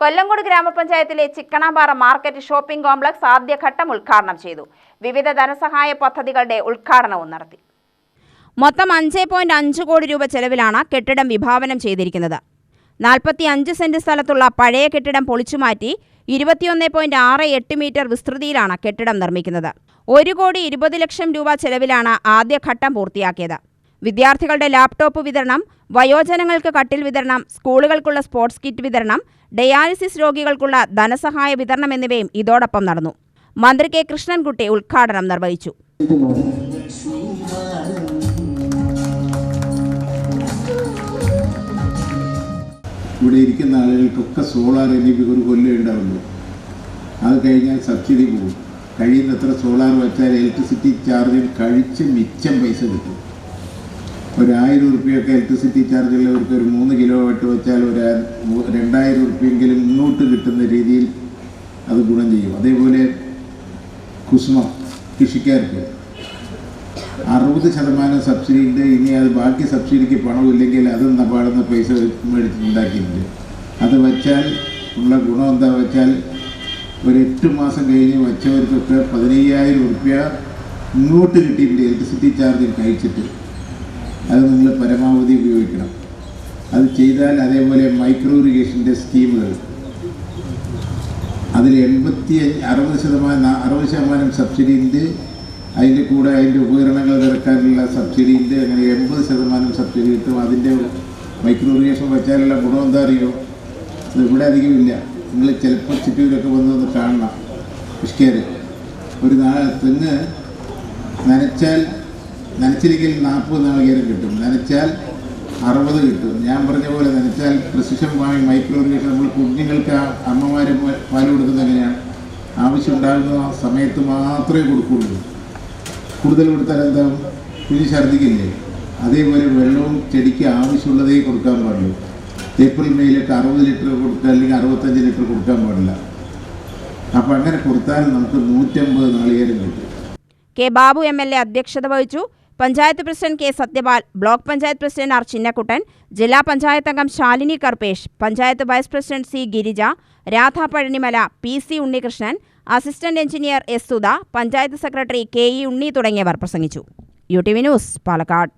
കൊല്ലങ്കോട് ഗ്രാമപഞ്ചായത്തിലെ ചിക്കണാമ്പാറ market shopping complex ആദ്യഘട്ടം ഉദ്ഘാടനം ചെയ്തു. വിവിധ ധനസഹായ പദ്ധതികളുടെ ഉദ്ഘാടനവും നടത്തി. മൊത്തം അഞ്ച് പോയിന്റ് അഞ്ച് കോടി രൂപ ചെലവിലാണ് കെട്ടിടം വിഭാവനം ചെയ്തിരിക്കുന്നത്. നാൽപ്പത്തി അഞ്ച് സെന്റ് സ്ഥലത്തുള്ള പഴയ കെട്ടിടം പൊളിച്ചുമാറ്റി ഇരുപത്തിയൊന്ന് പോയിന്റ് ആറ് എട്ട് മീറ്റർ വിസ്തൃതിയിലാണ് കെട്ടിടം നിർമ്മിക്കുന്നത്. ഒരു കോടി ഇരുപത് ലക്ഷം രൂപ ചെലവിലാണ് ആദ്യഘട്ടം പൂർത്തിയാക്കിയത്. വിദ്യാർത്ഥികളുടെ ലാപ്ടോപ്പ് വിതരണം വയോജനങ്ങൾക്ക് കട്ടിൽ വിതരണം സ്കൂളുകൾക്കുള്ള സ്പോർട്സ് കിറ്റ് വിതരണം ഡയാലിസിസ് രോഗികൾക്കുള്ള ധനസഹായ വിതരണം എന്നിവയും ഇതോടൊപ്പം നടന്നു. മന്ത്രി കെ. കൃഷ്ണൻകുട്ടി ഉദ്ഘാടനം നിർവഹിച്ചു. ഇവിടെ ഇരിക്കുന്ന ആളുകൾക്കൊക്കെ സോളാർ എനിക്ക് ഒരു കൊല്ലം ഉണ്ടാവുള്ളൂ. അത് കഴിഞ്ഞാൽ സബ്സിഡി പോകും. കഴിയുന്നത്ര സോളാർ വെച്ചാൽ ഇലക്ട്രിസിറ്റി ചാർജിൽ കഴിച്ച് മിച്ചം പൈസ കിട്ടും. ഒരു ഉറുപ്പിയൊക്കെ ഇലക്ട്രിസിറ്റി ഇലക്ട്രിസിറ്റി ചാർജുള്ളവർക്ക് ഒരു മൂന്ന് കിലോ വാട്ട് വെച്ചാൽ ഒരു രണ്ടായിരം ഉറുപ്പിയെങ്കിലും ഇങ്ങോട്ട് കിട്ടുന്ന രീതിയിൽ അത് ഗുണം ചെയ്യും. അതേപോലെ കുസുമ കൃഷിക്കാർക്ക് അറുപത് ശതമാനം സബ്സിഡി ഉണ്ട്. ഇനി അത് ബാക്കി സബ്സിഡിക്ക് പണമില്ലെങ്കിൽ അതും നപ്പാടുന്ന പൈസ മേടിച്ചിട്ടുണ്ടാക്കിയിട്ടുണ്ട് അത് വെച്ചാൽ ഉള്ള ഗുണം എന്താ വെച്ചാൽ ഒരു എട്ട് മാസം കഴിഞ്ഞ് വെച്ചവർക്കൊക്കെ പതിനയ്യായിരം ഉറുപ്യ ഇങ്ങോട്ട് കിട്ടിയിട്ടുണ്ട് ഇലക്ട്രിസിറ്റി ചാർജ് കഴിച്ചിട്ട്. അത് നിങ്ങൾ പരമാവധി ഉപയോഗിക്കണം. അത് ചെയ്താൽ അതേപോലെ മൈക്രോ ഇറിഗേഷന്റെ സ്കീമുകൾ അതിൽ എൺപത്തി അറുപത് ശതമാനം അറുപത് ശതമാനം സബ്സിഡി ഉണ്ട്. അതിന്റെ കൂടെ അതിന്റെ ഉപകരണങ്ങൾ ഇറക്കാനുള്ള സബ്സിഡി ഉണ്ട്. അങ്ങനെ എൺപത് ശതമാനം സബ്സിഡി കിട്ടും. അതിന്റെ മൈക്രോ ഇറിഗേഷൻ വെച്ചാലുള്ള ഗുണം എന്താ അറിയോ? അത് ഇവിടെ അധികമില്ല നിങ്ങൾ ചിലപ്പോൾ ചിറ്റൂരൊക്കെ വന്ന് ഒന്ന് കാണണം. കൃഷിക്കാർ ഒരു നാ തെങ്ങ് നനച്ചാൽ നനച്ചില്ലെങ്കിൽ നാൽപ്പത് നാളികേരം കിട്ടും. നനച്ചാൽ അറുപത് കിട്ടും. ഞാൻ പറഞ്ഞ പോലെ നനച്ചാൽ പ്രിസിഷൻ ഫാമിംഗ് മൈക്രോ ഇറിഗേഷൻ നമ്മൾ കുഞ്ഞുങ്ങൾക്ക് അമ്മമാർ പാൽ കൊടുക്കുന്നത് എങ്ങനെയാണ്? ആവശ്യമുണ്ടാകുന്ന സമയത്ത് മാത്രമേ കൊടുക്കുള്ളൂ കൂടുതൽ കൊടുത്താൽ എന്താവും? കുഞ്ഞ് ഛർദ്ദിക്കില്ലേ? അതേപോലെ വെള്ളവും ചെടിക്ക് ആവശ്യമുള്ളതേ കൊടുക്കാൻ പാടുള്ളൂ. ഏപ്രിൽ മെയ്യിലൊക്കെ അറുപത് ലിറ്റർ കൊടുക്കുക അല്ലെങ്കിൽ അറുപത്തഞ്ച് ലിറ്റർ കൊടുക്കാൻ പാടില്ല. അപ്പം അങ്ങനെ കൊടുത്താൽ നമുക്ക് നൂറ്റമ്പത് നാളികേരം കിട്ടും. K Babu M L A അധ്യക്ഷത വഹിച്ചു. Panchayat president K Sathyapal block panchayat president R Chinnakuttan ജില്ലാ പഞ്ചായത്ത് അംഗം Shalini Karpesh panchayat vice president C Girija Radha Pazhanimala P C Unnikrishnan assistant engineer S Sudha panchayat secretary K E Unni തുടങ്ങിയവർ പ്രസംഗിച്ചു. U T V news Palakkad.